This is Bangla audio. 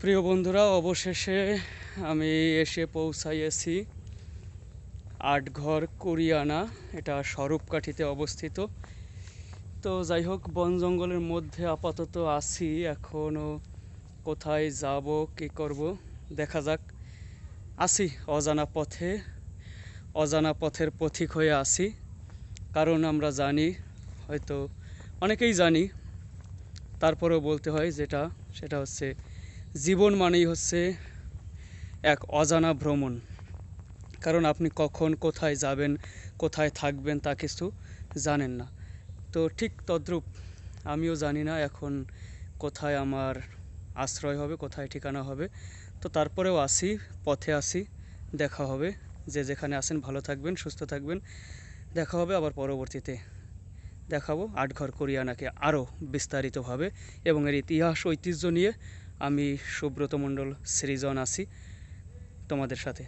প্রিয় বন্ধুরা, অবশেষে আমি এসে পৌঁছাইয়াছি আটঘর কুরিয়ানা, এটা স্বরূপকাঠিতে অবস্থিত। তো যাই হোক, বন জঙ্গলের মধ্যে আপাতত আছি এখনও কোথায় যাব, কি করব, দেখা যাক। আছি অজানা পথে, অজানা পথের পথিক হয়ে আছি, কারণ আমরা জানি, হয়তো অনেকেই জানি, তারপরেও বলতে হয় যেটা, সেটা হচ্ছে জীবন মানেই হচ্ছে এক অজানা ভ্রমণ। কারণ আপনি কখন কোথায় যাবেন, কোথায় থাকবেন তা কিছু জানেন না। তো ঠিক তদ্রূপ আমিও জানি না এখন কোথায় আমার আশ্রয় হবে, কোথায় ঠিকানা হবে। তো তারপরেও আসি, পথে আসি, দেখা হবে। যে যেখানে আসেন ভালো থাকবেন, সুস্থ থাকবেন। দেখা হবে আবার পরবর্তীতে। দেখাবো আটঘর কোরিয়ানাকে আরও বিস্তারিতভাবে এবং এর ইতিহাস, ঐতিহ্য নিয়ে আমি সুব্রত মণ্ডল সৃজন আছি তোমাদের সাথে।